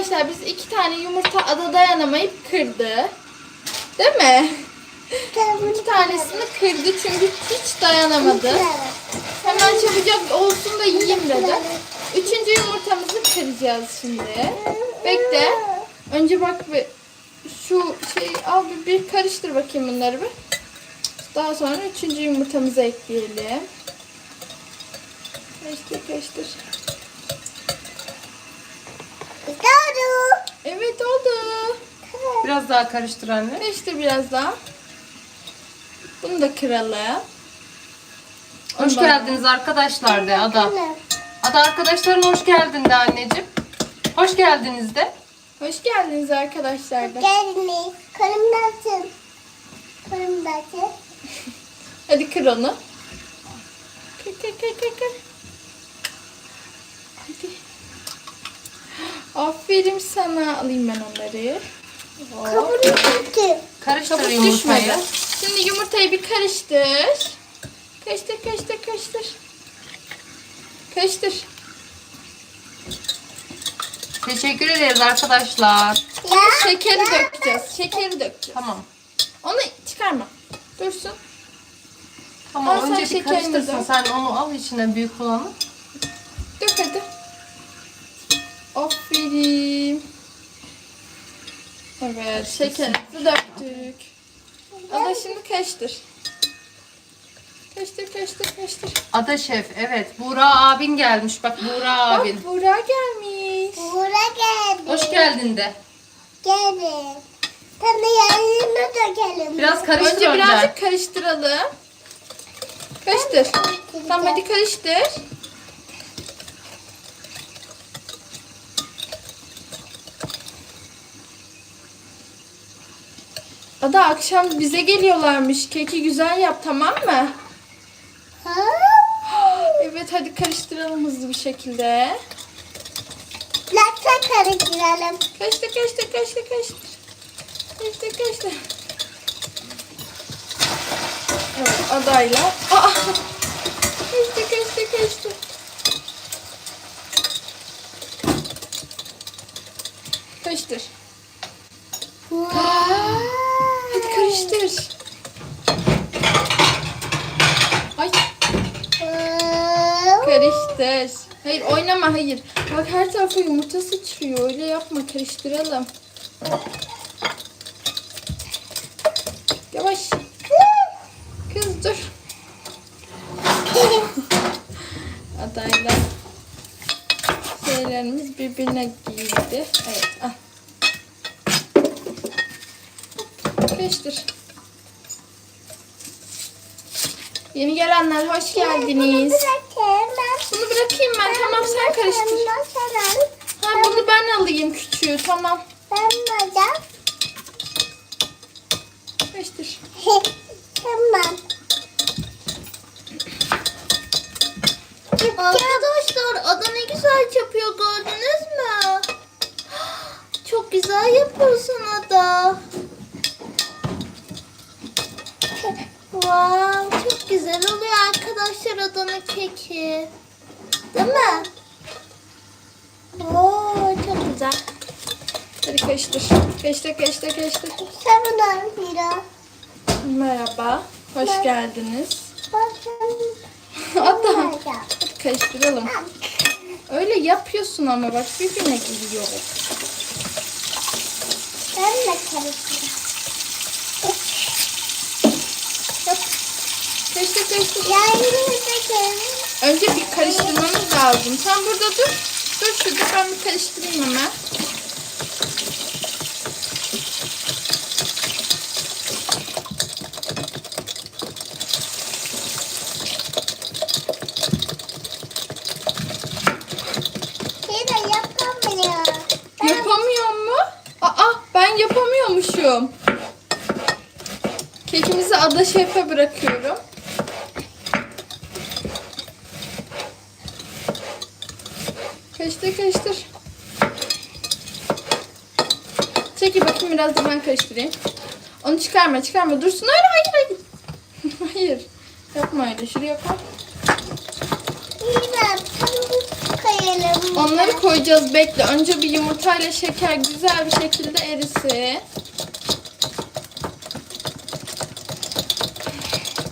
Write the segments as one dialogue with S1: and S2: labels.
S1: Arkadaşlar biz iki tane yumurta ada dayanamayıp kırdı. Değil mi? İki tanesini kırdı çünkü hiç dayanamadı. Hemen çabucak olsun da yiyeyim dedi. Üçüncü yumurtamızı kıracağız şimdi. Bekle. Önce bak bir şu şey al bir, bir karıştır bakayım bunları bir. Daha sonra üçüncü yumurtamızı ekleyelim. Karıştır karıştır.
S2: Doğru.
S1: Evet oldu.
S3: Biraz daha karıştır anne.
S1: Karıştır biraz daha. Bunu da kıralım.
S3: Hoş
S1: Ondan-
S3: geldiniz arkadaşlar de Ada. Ada arkadaşların hoş geldin de anneciğim. Hoş geldiniz de.
S1: Hoş geldiniz arkadaşlar da.
S2: Gelmeyiz. Karımdasın. Karımdasın.
S1: Hadi kır onu. Kır kır kır kır kır. Hadi. Aferin sana. Alayım ben onları. Hop.
S2: Kabul ettim.
S3: Karıştır
S1: Kabuk
S3: yumurtayı.
S1: düşmedi. Şimdi yumurtayı bir karıştır. Karıştır karıştır karıştır. Karıştır.
S3: Teşekkür ederiz arkadaşlar.
S2: Ya.
S1: Şekeri dökeceğiz. Şekeri dökeceğiz.
S3: Tamam.
S1: Onu çıkarma. Dursun.
S3: Tamam
S1: Al sen
S3: önce bir
S1: şekerini
S3: karıştırsın.
S1: dök.
S3: Sen onu al içine büyük olanı.
S1: Dök hadi. Aferin. Evet, şekerimizi döktük. Ada şimdi karıştır. Karıştır, karıştır, karıştır.
S3: Ada şef evet. Buğra abin gelmiş. Bak Buğra abin.
S1: Bak, Buğra gelmiş.
S2: Buğra geldi.
S3: Hoş geldin de.
S2: Geldi. Sana yanına dökelim.
S3: Biraz karıştır
S1: Önce
S3: önce.
S1: birazcık karıştıralım. Karıştır. Tamam hadi karıştır. Ada akşam bize geliyorlarmış. Keki güzel yap tamam mı?
S2: Ha?
S1: Evet hadi karıştıralım hızlı bir şekilde.
S2: Laksa karıştıralım.
S1: Karıştır karıştır karıştır karıştır. Karıştır karıştır. Evet adayla. Aa! Karıştır karıştır karıştır. Karıştır. Hadi karıştır. Ay karıştır. Hayır oynama hayır. Bak her tarafa yumurta sıçrıyor. Öyle yapma karıştıralım. Yavaş. Kız dur. Adayla şeylerimiz birbirine girdi. Evet al. Karıştır. Yeni gelenler hoş geldiniz. Bunu bırakayım ben. Tamam sen karıştır. Ha bunu ben alayım küçüğü. Tamam. Karıştır.
S2: Tamam.
S1: Arkadaşlar ada ne güzel yapıyor gördünüz mü? Çok güzel yapıyorsun ada. Wow, çok güzel oluyor arkadaşlar adanın keki. Değil mi? Oo, çok güzel. Hadi karıştır. Karıştır, karıştır, karıştır.
S2: Sabunlar Mira.
S1: Merhaba. Hoş
S2: Merhaba.
S1: geldiniz.
S2: Bakın.
S1: Ada. Hadi karıştıralım. Öyle yapıyorsun ama bak birbirine giriyor.
S2: Ben de karıştırayım.
S1: Yap. Karıştır, karıştır.
S2: Yayını dökelim.
S1: Önce bir karıştırmamız lazım. Sen burada dur. Dur şurada ben bir karıştırayım hemen.
S2: Yapamıyor
S1: mu? Aa ben yapamıyormuşum. Kekimizi Ada Şef'e bırakıyorum. Karıştır karıştır. Çekil bakayım biraz da ben karıştırayım. Onu çıkarma çıkarma dursun öyle hayır hayır. hayır. Yapma öyle şuraya koy. Onları koyacağız bekle. Önce bir yumurtayla şeker güzel bir şekilde erisin.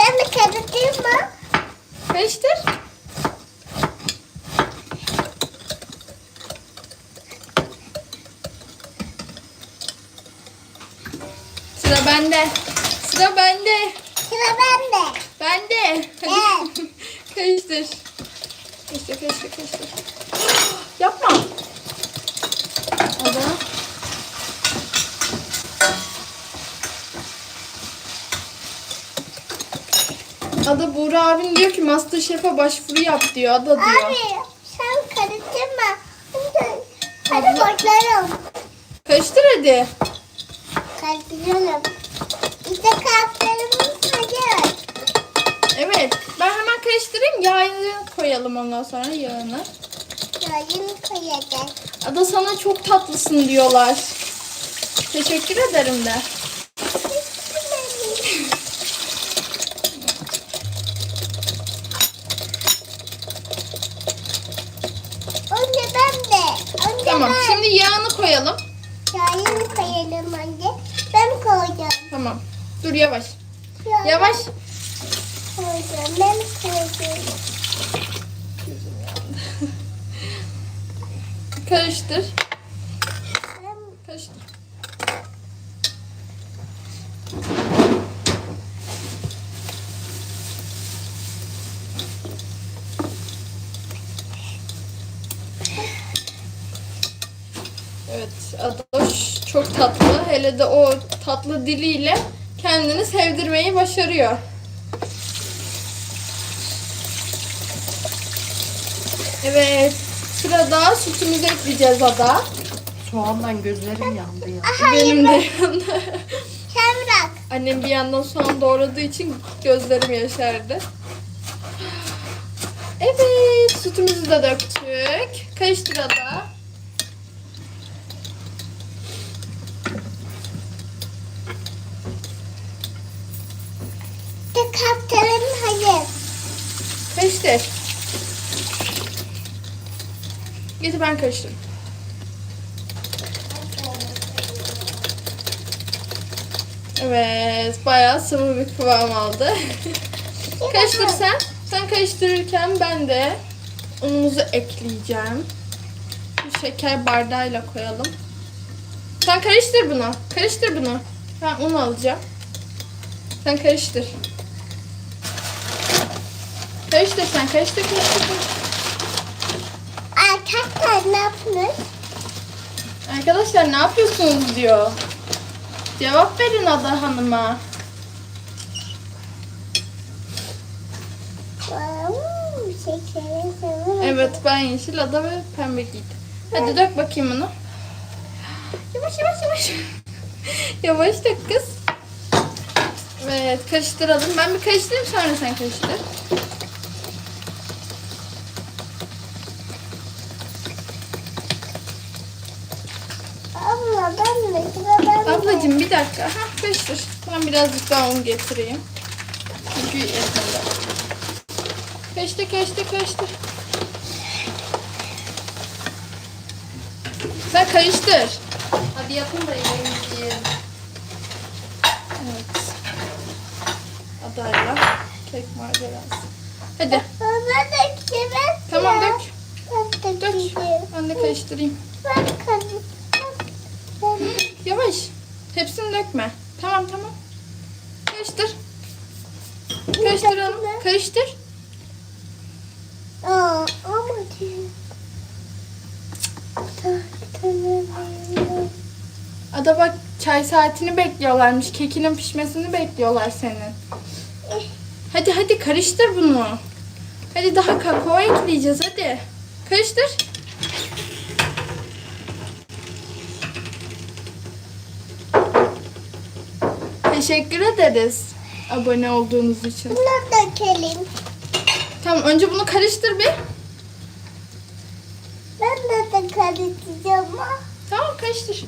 S2: Ben de karıştırayım mı?
S1: Karıştır. Sıra bende. Sıra bende.
S2: Sıra bende.
S1: Bende. Hadi. karıştır. Karıştır, karıştır, karıştır. Yapma. Ada. Ada Buğra abin diyor ki Masterchef'e başvuru yap diyor. Ada diyor.
S2: Abi sen karıştırma. Hadi, bakalım.
S1: Karıştır hadi.
S2: Karıştıralım. İşte kalplerimiz hazır.
S1: Evet. Ben hemen karıştırayım. Yağını koyalım ondan sonra yağını.
S2: Yayın koyacağız.
S1: Ada sana çok tatlısın diyorlar. Teşekkür ederim de.
S2: Önce ben de. Önce
S1: Tamam.
S2: ben.
S1: Şimdi yağını koyalım.
S2: Yayın koyalım önce. Ben koyacağım.
S1: Tamam. Dur yavaş. Yavaş.
S2: Ben koyacağım.
S1: Karıştır. Karıştır. Evet, Adoş çok tatlı. Hele de o tatlı diliyle kendini sevdirmeyi başarıyor. Evet, sırada sütümüzü ekleyeceğiz Ada.
S3: Soğandan gözlerim yandı ya.
S2: Aha
S1: Benim de yanında.
S2: Sen bırak.
S1: Annem bir yandan soğan doğradığı için gözlerim yaşardı. Evet, sütümüzü de döktük. Karıştır Ada.
S2: İşte kalplerim hazır.
S1: Karıştır. Ben karıştırayım. Evet, bayağı sıvı bir kıvam aldı. Karıştır sen. Sen karıştırırken ben de unumuzu ekleyeceğim. Bir şeker bardağıyla koyalım. Sen karıştır bunu. Karıştır bunu. Ben un alacağım. Sen karıştır. Karıştır sen. Karıştır, karıştır. karıştır.
S2: Arkadaşlar ne yapmış?
S1: Arkadaşlar ne yapıyorsunuz diyor. Cevap verin Ada Hanım'a. Evet ben yeşil ada ve pembe giydim. Hadi dök bakayım bunu. Yavaş yavaş yavaş. yavaş dök kız. Evet karıştıralım. Ben bir karıştırayım sonra sen karıştır.
S2: Abla ben de sıra ben de.
S1: Ablacığım bir dakika. Hah karıştır. Ben birazcık daha un getireyim. Çünkü yeterli. Karıştır karıştır karıştır. Sen karıştır. Hadi yapın da yemeğimizi yiyelim. Evet. Adayla kek macerası. Hadi.
S2: Baba da kimin?
S1: Tamam dök.
S2: Ben de
S1: Dök. Ben de karıştırayım.
S2: Ben karıştırayım. Ben
S1: Yavaş. Hepsini dökme. Tamam tamam. Karıştır. Karıştıralım. Karıştır.
S2: Aa, ama.
S1: Ada bak çay saatini bekliyorlarmış. Kekinin pişmesini bekliyorlar senin. Hadi hadi karıştır bunu. Hadi daha kakao ekleyeceğiz hadi. Karıştır. Teşekkür ederiz abone olduğunuz için.
S2: Bunu dökelim.
S1: Tamam önce bunu karıştır bir.
S2: Ben de de karıştıracağım. ama
S1: Tamam karıştır.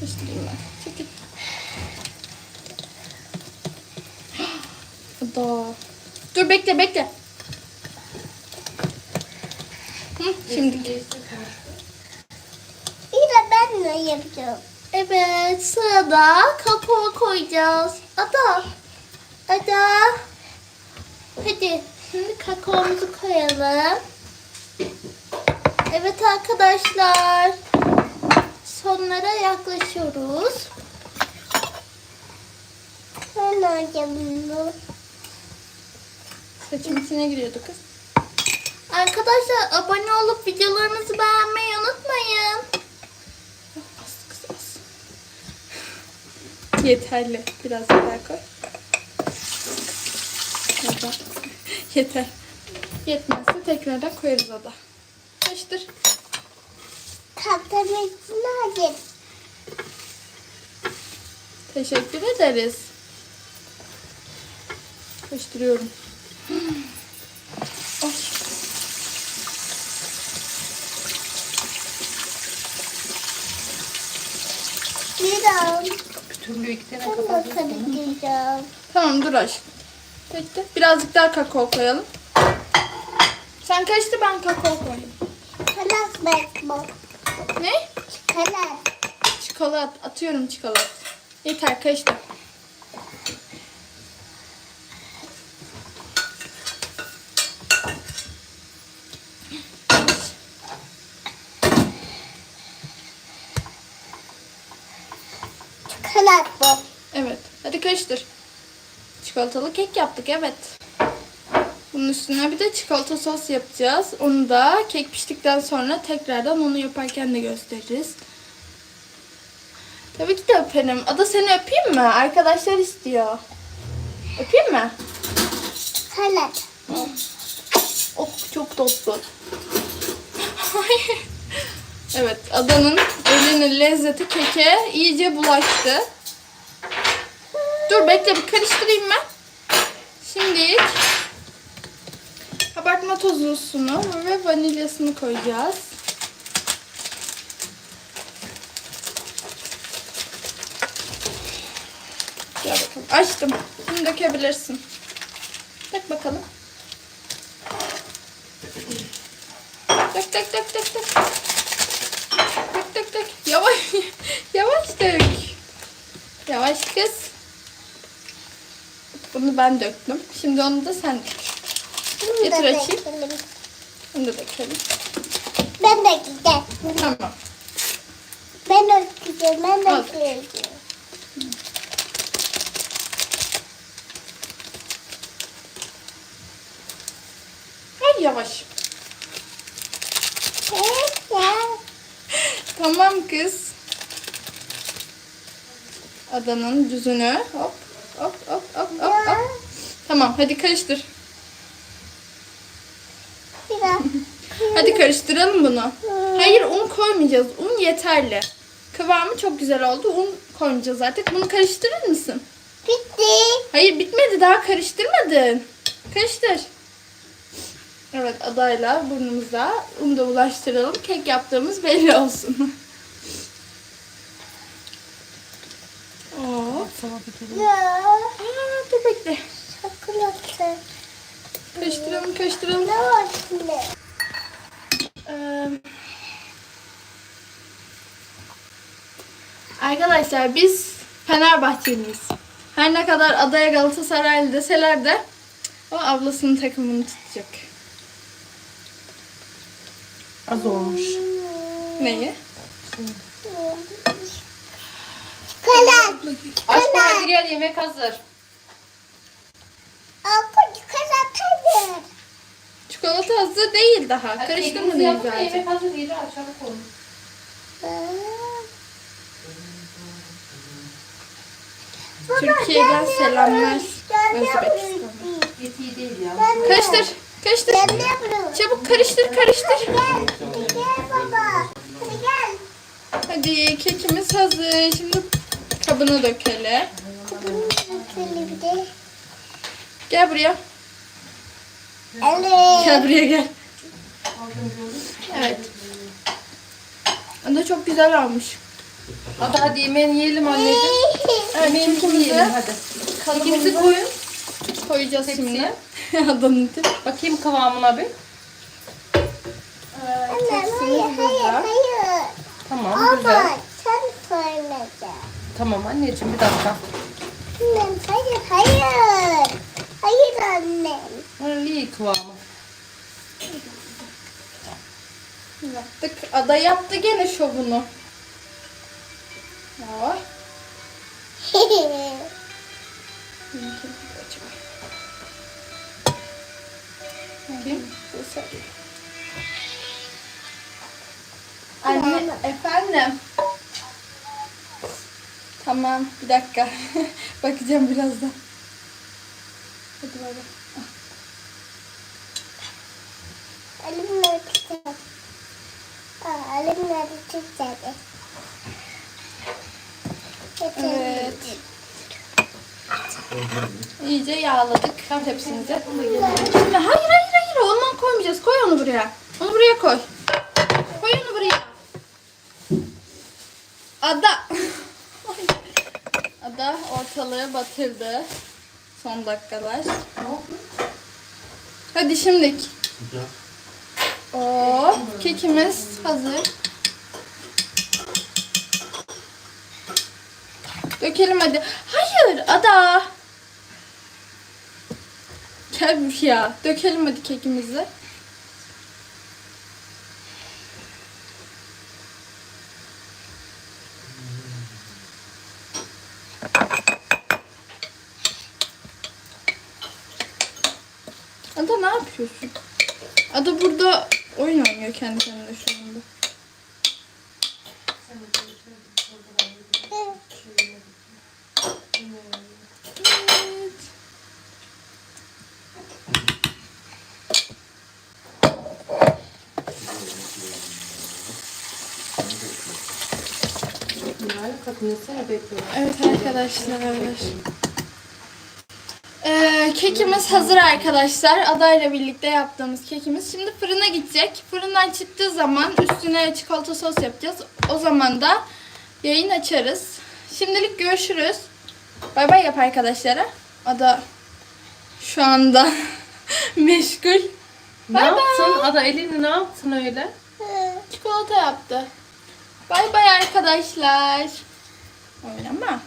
S1: Karıştırayım ben. Çekil. Dur bekle bekle. Şimdi.
S2: Yine ben de yapacağım.
S1: Evet sırada kakao koyacağız. Ada. Ada. Hadi şimdi kakaomuzu koyalım. Evet arkadaşlar. Sonlara yaklaşıyoruz.
S2: Ben alacağım bunu.
S1: Saçım içine giriyordu kız. Arkadaşlar abone olup videolarımızı beğenmeyi unutmayın. Yeterli. Biraz daha koy. Yeter. Yetmezse tekrardan koyarız o da. Karıştır.
S2: Kaptanımızın hadi.
S1: Teşekkür ederiz. Karıştırıyorum. Ay.
S2: Biraz.
S3: Kadar.
S2: de karıştıracağım.
S1: Tamam dur aşkım. Bekle. Birazcık daha kakao koyalım. Sen karıştır ben kakao koyayım.
S2: Kalas ben bu.
S1: Ne?
S2: Kalas.
S1: Çikolata atıyorum çikolata. Yeter karıştır.
S2: Kalas bu.
S1: Evet. Hadi karıştır. Çikolatalı kek yaptık evet. Bunun üstüne bir de çikolata sos yapacağız. Onu da kek piştikten sonra tekrardan onu yaparken de gösteririz. Tabii ki de öperim. Ada seni öpeyim mi? Arkadaşlar istiyor. Öpeyim mi?
S2: Kalas.
S1: Oh çok tatlı. evet Adanın elinin lezzeti keke iyice bulaştı. Dur bekle bir karıştırayım ben. Şimdi kabartma tozlusunu ve vanilyasını koyacağız. Gel bakalım. Açtım. Şimdi dökebilirsin. Dök bakalım. Dök dök dök dök dök. Dök dök. Yavaş. Yavaş dök. Yavaş kız. Bunu ben döktüm. Şimdi onu da sen dök.
S2: Bunu
S1: Getir
S2: da
S1: açayım.
S2: dökelim.
S1: Onu da dökelim.
S2: Ben de gideceğim.
S1: Tamam.
S2: Ben de gideceğim. Ben gideceğim.
S1: Ay yavaş.
S2: Evet ya.
S1: Tamam kız. Adanın düzünü. Hop hop hop hop hop. Hop. Tamam hadi karıştır.
S2: Biraz.
S1: Hadi karıştıralım bunu. Hayır un koymayacağız. Un yeterli. Kıvamı çok güzel oldu. Un koymayacağız artık. Bunu karıştırır mısın?
S2: Bitti.
S1: Hayır bitmedi daha karıştırmadın. Karıştır. Evet adayla burnumuza un da bulaştıralım. Kek yaptığımız belli olsun. Oo.
S2: Ya.
S1: Aa, dur bekle.
S2: Çikolatı.
S1: Karıştıralım karıştıralım.
S2: Ne var şimdi?
S1: Ee, Arkadaşlar biz Fenerbahçeliyiz. Her ne kadar adaya Galatasaraylı deseler de o ablasının takımını tutacak.
S3: Az olmuş.
S1: Neyi?
S3: Aşkım hadi gel yemek hazır.
S2: Alkol çikolatadır.
S1: Çikolata hazır değil daha.
S3: Da
S1: zaten.
S3: Yemek hazır değil. Çabuk olun.
S1: Türkiye'den selamlar. Özbekistan.
S3: Et iyi değil ya.
S1: Karıştır. Karıştır.
S2: Ben de yapıyorum.
S1: Çabuk karıştır karıştır.
S2: Gel. Hadi gel baba. Hadi gel.
S1: Hadi kekimiz hazır. Şimdi kabına dökelim.
S2: Bunu dökelim bir de.
S1: Gel buraya.
S2: Evet.
S1: Gel buraya gel. Evet. O da çok güzel olmuş.
S3: Ada hadi yemeğini yiyelim anneciğim.
S1: Evet,
S3: Yemeğimizi yiyelim hadi. Kekimizi koyun.
S1: koyacağız
S3: Tepsiye.
S1: şimdi. Adanın tipi.
S3: Bakayım kıvamına bir.
S1: Evet,
S2: Anne hayır hayır hayır.
S3: Tamam güzel.
S2: Baba sen söyleyeceksin.
S3: Tamam anneciğim bir dakika.
S2: Annem hayır hayır. Hayır annem.
S3: Öyle iyi kıvamı.
S1: Yaptık. Ada yaptı gene şovunu. Ya.
S3: Kim?
S1: Anne, efendim. Tamam, bir dakika. Bakacağım birazdan. Hadi baba.
S2: Elimle tutacağım. Aa, elimle tutacağım.
S1: Evet. İyice yağladık hepsinizi. Şimdi hayır hayır koymayacağız. Koy onu buraya. Onu buraya koy. Koy onu buraya. Ada. Ada ortalığı batırdı. Son dakikalar. Hadi şimdilik. Oo, kekimiz hazır. Dökelim hadi. Hayır Ada. Gel ya. Dökelim hadi kekimizi. Ada ne yapıyorsun? Ada burada oyun oynuyor kendi kendine şu anda. Evet. Arkadaşlar. Ee, kekimiz hazır arkadaşlar. Adayla birlikte yaptığımız kekimiz. Şimdi fırına gidecek. Fırından çıktığı zaman üstüne çikolata sos yapacağız. O zaman da yayın açarız. Şimdilik görüşürüz. Bay bay yap arkadaşlara. Ada şu anda meşgul.
S3: Ne
S1: Bay
S3: yaptın? Ada elini ne yaptın öyle?
S1: Çikolata yaptı. Bay bay arkadaşlar. Oynama.